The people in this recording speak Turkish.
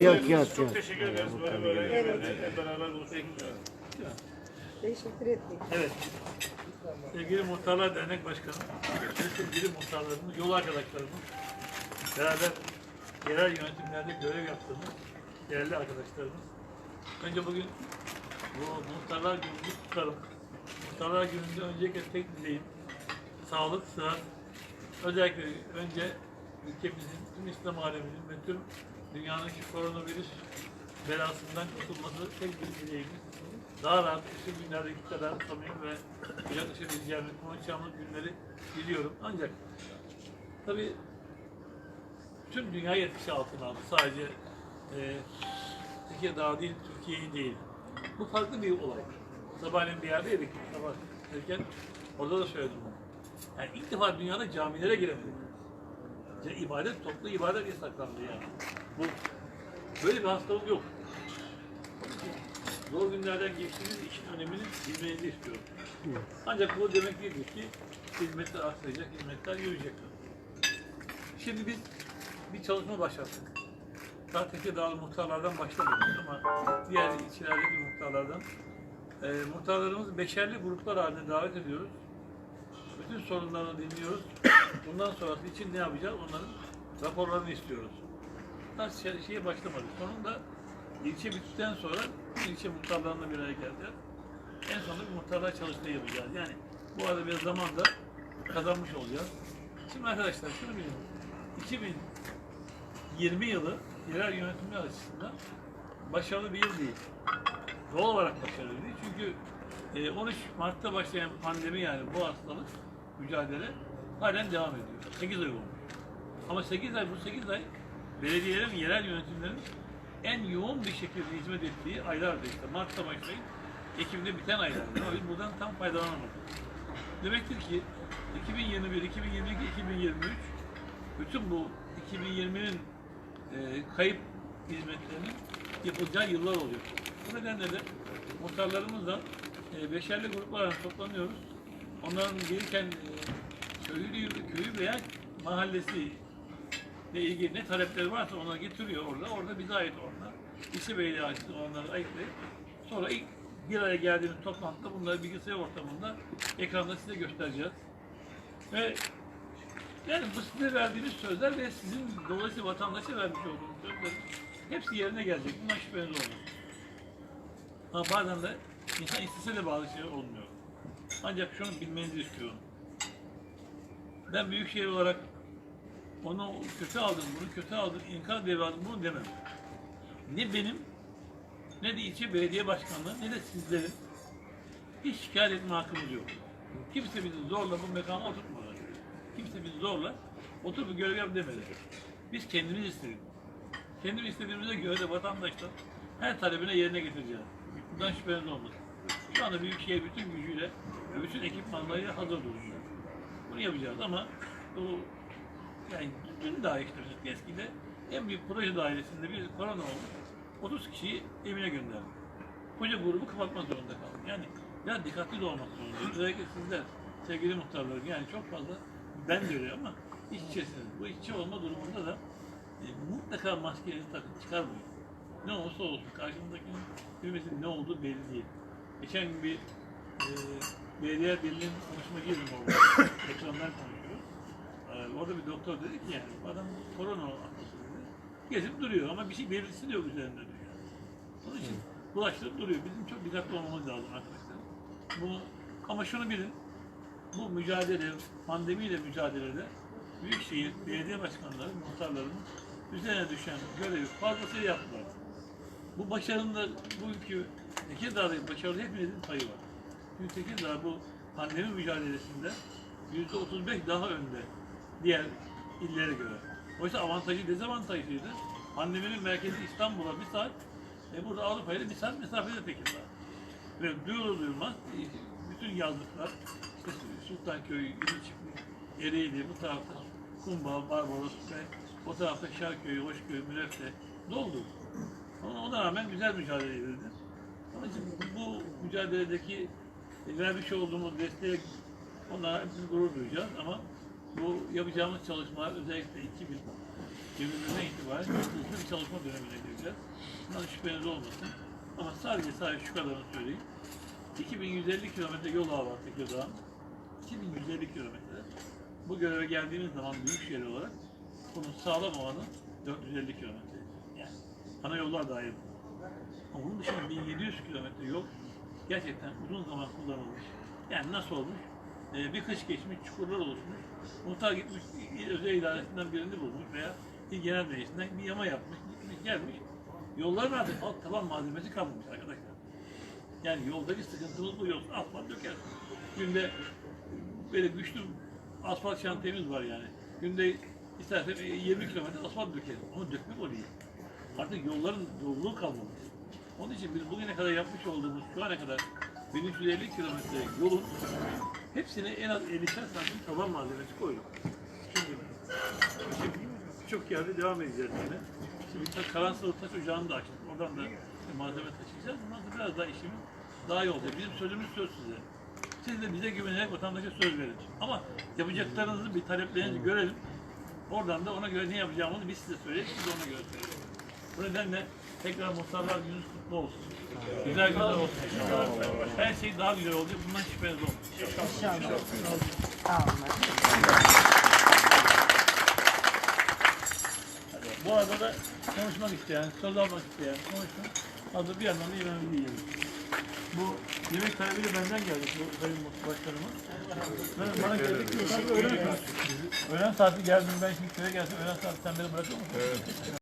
Yok yok Çok yok. teşekkür ederiz böyle böyle hep beraber olsak. Teşekkür ettik. Evet. Sevgili Muhtarlar Dernek Başkanı, sevgili muhtarlarımız, yol arkadaşlarımız, beraber yerel yönetimlerde görev yaptığımız değerli arkadaşlarımız. Önce bugün bu Muhtarlar Günü'nü tutalım. Muhtarlar Günü'nde öncelikle tek dileğim sağlık, sıhhat, özellikle önce ülkemizin, tüm İslam aleminin ve tüm dünyanın şu koronavirüs belasından kurtulması tek bir dileğimiz. Daha rahat şu günlerdeki kadar samimi ve yaklaşabileceğimiz, konuşacağımız günleri diliyorum. Ancak tabii tüm dünya etkisi altına aldı. Sadece e, Tekirdağ değil, Türkiye'yi değil. Bu farklı bir olay. Sabahleyin bir yerdeydik. Sabah erken orada da söyledim bunu. Yani ilk defa dünyada camilere giremedik. İbadet, toplu ibadet yasaklandı yani. Bu böyle bir hastalık yok. Zor günlerden geçtiğiniz işin önemini bilmenizi istiyorum. Ancak bu demek değildir ki hizmetler artacak, hizmetler yürüyecek. Şimdi biz bir çalışma başlattık. Daha Tekirdağlı muhtarlardan başlamadık ama diğer ilçelerdeki muhtarlardan. E, muhtarlarımızı beşerli gruplar halinde davet ediyoruz. Bütün sorunlarını dinliyoruz. Bundan sonrası için ne yapacağız? Onların raporlarını istiyoruz. Daha şey, şeye başlamadık. Sonunda ilçe bittikten sonra ilçe muhtarlarına bir araya geleceğiz. En sonunda bir muhtarlar çalıştığı yapacağız. Yani bu arada bir zaman da kazanmış olacağız. Şimdi arkadaşlar şunu bilin. 2020 yılı yerel yönetimler açısından başarılı bir yıl değil. Doğal olarak başarılı değil. Çünkü e, 13 Mart'ta başlayan pandemi yani bu hastalık mücadele halen devam ediyor. 8 ay olmuş. Ama 8 ay bu 8 ay belediyelerin, yerel yönetimlerin en yoğun bir şekilde hizmet ettiği aylardı işte. Mart'ta başlayıp Ekim'de biten aylardı. Ama biz buradan tam faydalanamadık. Demektir ki 2021, 2022, 2023 bütün bu 2020'nin e, kayıp hizmetlerinin yapılacağı yıllar oluyor. Bu nedenle de muhtarlarımızla e, beşerli gruplarla toplanıyoruz. Onların gelirken e, köyü, köyü veya mahallesi ile ilgili ne talepleri varsa onları getiriyor orada. Orada bize ait onlar. İşi belediye ait olanları ayıklayıp sonra ilk bir araya geldiğimiz toplantıda bunları bilgisayar ortamında ekranda size göstereceğiz. Ve yani bu size verdiğimiz sözler ve sizin dolayısıyla vatandaşa vermiş olduğunuz sözler hepsi yerine gelecek. Bundan şüpheniz olmasın. Ama bazen de insan istese de bazı şeyler olmuyor. Ancak şunu bilmenizi istiyorum. Ben büyükşehir olarak onu kötü aldım, bunu kötü aldım, inkar devre aldım, bunu demem. Ne benim, ne de ilçe belediye başkanlığı, ne de sizlerin hiç şikayet etme hakkımız yok. Kimse bizi zorla bu mekana oturtmadı. Kimse bizi zorla otur bir görev yap demedi. Biz kendimiz istedik. Kendimiz istediğimize göre de vatandaşlar her talebine yerine getireceğiz. Bundan şüpheniz olmasın. Şu anda Büyükşehir bütün gücüyle ve bütün ekipmanlarıyla hazır durumda. Bunu yapacağız ama bu yani dün daha işte biz eskide en büyük proje dairesinde bir korona olmuş. 30 kişiyi evine gönderdik. Koca grubu kapatmak zorunda kaldık. Yani biraz dikkatli de olmak zorundayız. Özellikle sizler sevgili muhtarlarım yani çok fazla ben de öyle ama iş içesiniz. Bu işçi olma durumunda da e, mutlaka maskenizi takın çıkarmayın. Ne olursa olsun karşınızdakinin bilmesin ne olduğu belli değil. Geçen gün bir e, belediye birliğinin konuşma girdim orada. Ekrandan konuşuyor. Orada bir doktor dedi ki yani adam korona hastası dedi. Gezip duruyor ama bir şey belirtisi de yok üzerinde diyor. Onun için bulaştırıp duruyor. Bizim çok dikkatli olmamız lazım arkadaşlar. Bunu, ama şunu bilin, bu mücadele, pandemiyle mücadelede Büyükşehir Belediye Başkanları, muhtarlarının üzerine düşen görevi fazlasıyla yaptılar. Bu başarının da bu ülke Tekirdağ'daki başarıda hepimizin payı var. Çünkü Tekirdağ bu pandemi mücadelesinde yüzde 35 daha önde diğer illere göre. Oysa avantajı dezavantajlıydı. Pandeminin merkezi İstanbul'a bir saat, e burada Avrupa'ya bir saat mesafede Tekirdağ. Ve duyulur duyulmaz e, bütün yazlıklar, işte Sultanköy, Yeniçipli, Ereğli, bu tarafta Kumbağ, Barbaros ve o tarafta Şarköy, Hoşköy, Mürefte doldu. Ama ona rağmen güzel mücadele edildi. Onun için bu mücadeledeki vermiş olduğumuz desteğe onlara hepimiz gurur duyacağız ama Bu yapacağımız çalışmalar özellikle 2000 yılından itibaren hızlı bir çalışma dönemine gireceğiz. Bundan şüpheniz olmasın. Ama sadece sadece şu kadarını söyleyeyim. 2150 kilometre yol ağı var Tekirdağ'ın. 2150 kilometre. Bu göreve geldiğimiz zaman Büyükşehir olarak bunun sağlam olanı 450 kilometre. Yani ana yollar dahil. Ama bunun dışında 1700 kilometre yol gerçekten uzun zaman kullanılmış. Yani nasıl olmuş? Ee, bir kış geçmiş, çukurlar oluşmuş. Muhtar gitmiş, özel idaresinden birini bulmuş veya il genel meclisinden bir yama yapmış, gitmiş, gelmiş. Yolların artık alt taban malzemesi kalmamış arkadaşlar. Yani yoldaki sıkıntımız bu yol. Asfalt dökersin. Günde böyle güçlü asfalt şantiyemiz var yani. Günde istersen 20 kilometre asfalt dökeriz. Ama dökmek o değil. Artık yolların yolluğu kalmamış. Onun için biz bugüne kadar yapmış olduğumuz şu ana kadar 1350 kilometre yolun hepsine en az 50'şer santim taban malzemesi koyduk. Şimdi, birçok yerde devam edeceğiz yine. Şimdi Karansalı Taş Ocağı'nı da açtık. Oradan da malzeme taşıyacağız. Bundan sonra biraz daha işimiz daha iyi olacak. Bizim sözümüz söz size. Siz de bize güvenerek vatandaşa söz verin. Ama yapacaklarınızı bir taleplerinizi görelim. Oradan da ona göre ne yapacağımızı biz size söyleyelim, siz de ona göre söyleyin. Bu nedenle tekrar muhtarlar gününüz kutlu olsun. Güzel günler olsun. Her şey daha güzel olacak. Bundan şüpheniz. Sağ olun. Bu arada da konuşmak isteyen, söz almak isteyen konuşsun. Hazır bir yandan da yemeğimizi yiyelim. Bu yemek talebi de benden geldi bu sayın başkanıma. Ben, bana geldi ki öğlen saati. Öğlen saati geldim ben şimdi köye geldim. Öğlen saati sen beni bırakır mısın?